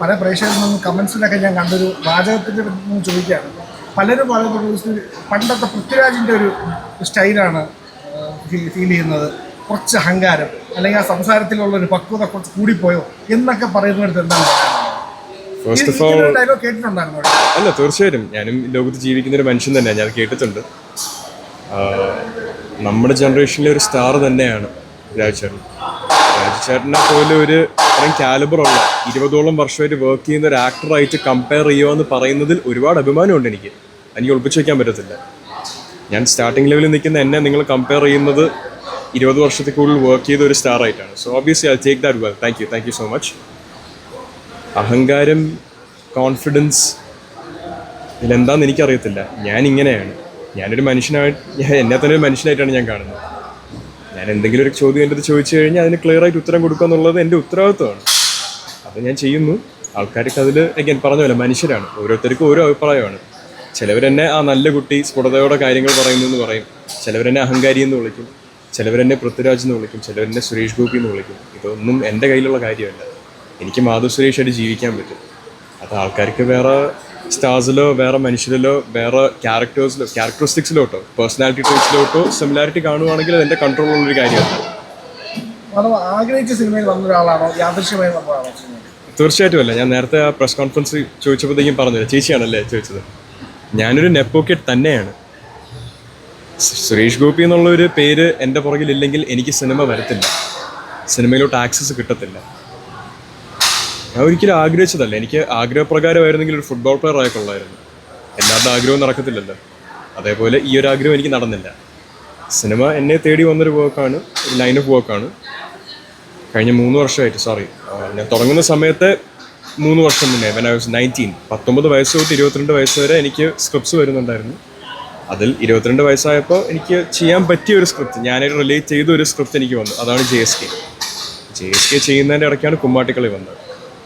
പല പ്രേക്ഷകരിൽ നിന്നും കമൻസിലൊക്കെ ഞാൻ കണ്ടൊരു വാചകത്തിന്റെ നിന്ന് ചോദിക്കുകയാണ്. പലരും പറയുന്നത് പണ്ടത്തെ പൃഥ്വിരാജിന്റെ ഒരു സ്റ്റൈലാണ് ഫീൽ ചെയ്യുന്നത്. കുറച്ച് അഹങ്കാരം അല്ലെങ്കിൽ ആ സംസാരത്തിലുള്ള ഒരു പക്വത കുറച്ച് കൂടിപ്പോയോ എന്നൊക്കെ പറയുന്നിടത്ത് എന്താണ്? First of all. അല്ല തീർച്ചയായിട്ടും. ഞാനും ലോകത്ത് ജീവിക്കുന്ന ഒരു മനുഷ്യൻ തന്നെയാണ് ഞാൻ കേട്ടിട്ടുണ്ട്. നമ്മുടെ ജനറേഷനിലെ ഒരു സ്റ്റാർ തന്നെയാണ് രാജചേട്ടൻ രാജചേട്ടനെ പോലെ ഒരു ഇത്രയും കാലിബറുള്ള ഇരുപതോളം വർഷമായിട്ട് വർക്ക് ചെയ്യുന്ന ഒരു ആക്ടറായിട്ട് കമ്പയർ ചെയ്യുക എന്ന് പറയുന്നതിൽ ഒരുപാട് അഭിമാനമുണ്ട് എനിക്ക്. എനിക്ക് ഒളിപ്പിച്ച് വയ്ക്കാൻ പറ്റത്തില്ല. ഞാൻ സ്റ്റാർട്ടിംഗ് ലെവലിൽ നിൽക്കുന്ന എന്നെ നിങ്ങൾ കമ്പയർ ചെയ്യുന്നത് ഇരുപത് വർഷത്തിൽ കൂടുതൽ വർക്ക് ചെയ്ത ഒരു സ്റ്റാർ ആയിട്ടാണ്. So obviously I take that well thank you thank you so much അഹങ്കാരം കോൺഫിഡൻസ് ഇതിലെന്താന്ന് എനിക്കറിയത്തില്ല. ഞാൻ ഇങ്ങനെയാണ് ഞാനൊരു മനുഷ്യനായിട്ട് എന്നെ തന്നെ ഒരു മനുഷ്യനായിട്ടാണ് ഞാൻ കാണുന്നത്. ഞാൻ എന്തെങ്കിലും ഒരു ചോദ്യം എന്റെ അടുത്ത് ചോദിച്ചു കഴിഞ്ഞാൽ അതിന് ക്ലിയർ ആയിട്ട് ഉത്തരം കൊടുക്കുക എന്നുള്ളത് എന്റെ ഉത്തരവാദിത്വമാണ്. അത് ഞാൻ ചെയ്യുന്നു. ആൾക്കാർക്ക് അതിൽ again പറഞ്ഞല്ലോ മനുഷ്യരാണ്. ഓരോരുത്തർക്കും ഓരോ അഭിപ്രായമാണ്. ചിലവരെന്നെ ആ നല്ല കുട്ടി സ്ഫുടതയോടെ കാര്യങ്ങൾ പറയുന്നു എന്ന് പറയും. ചിലവരെന്നെ അഹങ്കാരി എന്ന് വിളിക്കും. ചിലവരെന്നെ പൃഥ്വിരാജ് എന്ന് വിളിക്കും. ചിലവരെന്നെ സുരേഷ് ഗോപി എന്ന് വിളിക്കും. ഇതൊന്നും എന്റെ കയ്യിലുള്ള കാര്യമല്ല. എനിക്ക് മാധു മാധവ് സുരേഷായിട്ട് ജീവിക്കാൻ പറ്റും. അത് ആൾക്കാർക്ക് വേറെ സ്റ്റാർസിലോ വേറെ മനുഷ്യരിലോ വേറെ ക്യാരക്ടേഴ്സിലോ ക്യാരക്ടറിസ്റ്റിക്സിലോട്ടോ പേഴ്സണാലിറ്റി ട്രേറ്റ്സിലോട്ടോ സിമിലാരിറ്റി കാണുവാണെങ്കിൽ അത് കൺട്രോൾ ഉള്ളൊരു കാര്യമാണ്. ആഗ്രഹിച്ച സിനിമയിൽ വന്ന ഒരാളാണോ? യാദൃശ്യമായി വന്നതാണോ തീർച്ചയായിട്ടും അല്ല. ഞാൻ നേരത്തെ ആ പ്രസ് കോൺഫറൻസ് ചോദിച്ചപ്പോഴത്തേക്കും പറഞ്ഞില്ല ചേച്ചിയാണല്ലേ ചോദിച്ചത്. ഞാനൊരു നെപ്പോക്കറ്റ് തന്നെയാണ്. സുരേഷ് ഗോപി എന്നുള്ള ഒരു പേര് എന്റെ പുറകിലില്ലെങ്കിൽ എനിക്ക് സിനിമ വരത്തില്ല. സിനിമയിലോട്ട് ആക്സസ് കിട്ടത്തില്ല. ഞാൻ ഒരിക്കലും ആഗ്രഹിച്ചതല്ല. എനിക്ക് ആഗ്രഹപ്രകാരമായിരുന്നെങ്കിൽ ഒരു ഫുട്ബോൾ പ്ലെയർ ആയിക്കൊള്ളായിരുന്നു എല്ലാവരുടെ ആഗ്രഹവും നടക്കത്തില്ലല്ലോ. അതേപോലെ ഈ ഒരു ആഗ്രഹം എനിക്ക് നടന്നില്ല. സിനിമ എന്നെ തേടി വന്നൊരു വർക്കാണ് ഒരു ലൈൻ ഓഫ് വർക്കാണ് കഴിഞ്ഞ മൂന്ന് വർഷമായിട്ട് സോറി ഞാൻ തുടങ്ങുന്ന സമയത്ത് മൂന്ന് വർഷം മുന്നേ വെൻ ഐ വാസ് നയന്റീൻ പത്തൊമ്പത് വയസ്സ് തൊട്ട് ഇരുപത്തിരണ്ട് വയസ്സ് വരെ എനിക്ക് സ്ക്രിപ്റ്റ്സ് വരുന്നുണ്ടായിരുന്നു. അതിൽ ഇരുപത്തിരണ്ട് വയസ്സായപ്പോൾ എനിക്ക് ചെയ്യാൻ പറ്റിയ ഒരു സ്ക്രിപ്റ്റ് ഞാനൊരു റിലേറ്റ് ചെയ്ത ഒരു സ്ക്രിപ്റ്റ് എനിക്ക് വന്നു. അതാണ് J S K J S K ചെയ്യുന്നതിന്റെ ഇടയ്ക്കാണ് കുമ്മാട്ടിക്കളി വന്നത്.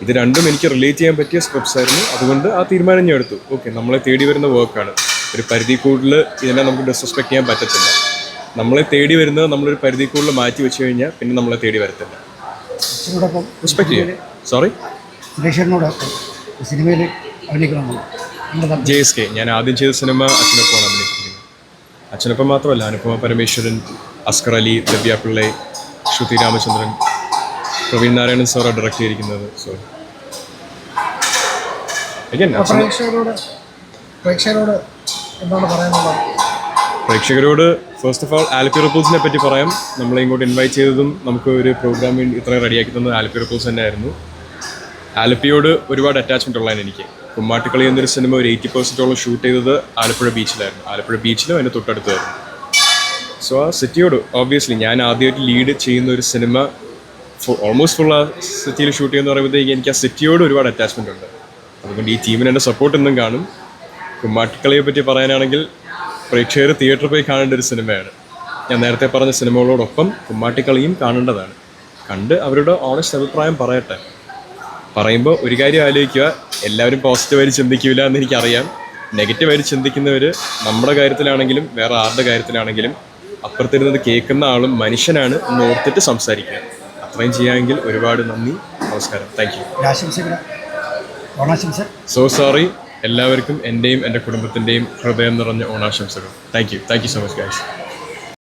ഇത് രണ്ടും എനിക്ക് റിലേറ്റ് ചെയ്യാൻ പറ്റിയ സ്ക്രിപ്റ്റ്സ് ആയിരുന്നു. അതുകൊണ്ട് ആ തീരുമാനം ഞാൻ എടുത്തു. ഓക്കെ നമ്മളെ തേടി വരുന്ന വർക്കാണ് ഒരു പരിധി കൂടുതൽ ഇതിനെ നമുക്ക് ഡിസ്റെസ്പെക്ട് ചെയ്യാൻ പറ്റത്തില്ല. നമ്മളെ തേടി വരുന്നത് നമ്മളൊരു പരിധി കൂടുതൽ മാറ്റി വെച്ച് കഴിഞ്ഞാൽ പിന്നെ നമ്മളെ തേടി വരത്തില്ല. അച്ഛനോടൊപ്പം റെസ്പെക്ട് ചെയ്യാം. സോറി സിനിമയിൽ. J S K. ഞാൻ ആദ്യം ചെയ്ത സിനിമ അച്ഛനൊപ്പമാണ് അഭിനയിച്ചിരിക്കുന്നത്. അച്ഛനൊപ്പം മാത്രമല്ല അനുപമ പരമേശ്വരൻ അസ്കർ അലി ദിവ്യ പിള്ളൈ ശ്രുതി രാമചന്ദ്രൻ പ്രവീൺ നാരായണൻ സാറാണ് ഡയറക്റ്റ് ചെയ്തിരിക്കുന്നത്. സോ പ്രേക്ഷകരോട് പ്രേക്ഷകരോട് എന്താണ് പറയാനുള്ളത്? പ്രേക്ഷകരോട് ഫസ്റ്റ് ഓഫ് ഓൾ ആലപ്പി റിപ്പിൾസിനെ പറ്റി പറയാം. നമ്മളെ ഇങ്ങോട്ട് ഇൻവൈറ്റ് ചെയ്തതും നമുക്ക് ഒരു പ്രോഗ്രാം വേണ്ടി ഇത്രയും റെഡിയാക്കി തന്നത് ആലപ്പി റിപ്പിൾസ് തന്നെയായിരുന്നു. ആലപ്പിയോട് ഒരുപാട് അറ്റാച്ച്മെന്റ് ഉള്ളതാണ് എനിക്ക്. കുമ്മാട്ടിക്കളി എന്നൊരു സിനിമ ഒരു എയ്റ്റി പെർസെന്റോളം ഷൂട്ട് ചെയ്തത് ആലപ്പുഴ ബീച്ചിലായിരുന്നു ആലപ്പുഴ ബീച്ചിലും അതിന്റെ തൊട്ടടുത്തായിരുന്നു സോ ആ സിറ്റിയോട് ഓബ്വിയസ്ലി ഞാൻ ആദ്യമായിട്ട് ലീഡ് ചെയ്യുന്ന ഒരു സിനിമ ഓൾമോസ്റ്റ് ഫുൾ ആ സിറ്റിയിൽ ഷൂട്ട് ചെയ്യുന്ന പറയുമ്പോഴത്തേക്ക് എനിക്ക് ആ സിറ്റിയോട് ഒരുപാട് അറ്റാച്ച്മെന്റ് ഉണ്ട്. അതുകൊണ്ട് ഈ ടീമിന് എന്റെ സപ്പോർട്ട് എന്നും കാണും. കുമ്മാട്ടിക്കളിയെ പറ്റി പറയാനാണെങ്കിൽ പ്രേക്ഷകർ തിയേറ്ററിൽ പോയി കാണേണ്ട ഒരു സിനിമയാണ്. ഞാൻ നേരത്തെ പറഞ്ഞ സിനിമകളോടൊപ്പം കുമ്മാട്ടിക്കളിയും കാണേണ്ടതാണ്. കണ്ട് അവരുടെ ഓണസ്റ്റ് അഭിപ്രായം പറയട്ടെ. പറയുമ്പോൾ ഒരു കാര്യം ആലോചിക്കുക. എല്ലാവരും പോസിറ്റീവായിട്ട് ചിന്തിക്കില്ല എന്ന് എനിക്കറിയാം. നെഗറ്റീവായിട്ട് ചിന്തിക്കുന്നവർ നമ്മുടെ കാര്യത്തിലാണെങ്കിലും വേറെ ആരുടെ കാര്യത്തിലാണെങ്കിലും അപ്പുറത്തിരുന്നത് കേൾക്കുന്ന ആളും മനുഷ്യനാണ് എന്ന് ഓർത്തിട്ട് സംസാരിക്കുക. അത്രയും ചെയ്യാമെങ്കിൽ ഒരുപാട് നന്ദി നമസ്കാരം. താങ്ക് യു ഓണാശംസ. സോ സോറി എല്ലാവർക്കും എന്റെയും എന്റെ കുടുംബത്തിന്റെയും ഹൃദയം നിറഞ്ഞ ഓണാശംസകൾ. Thank you thank you so much guys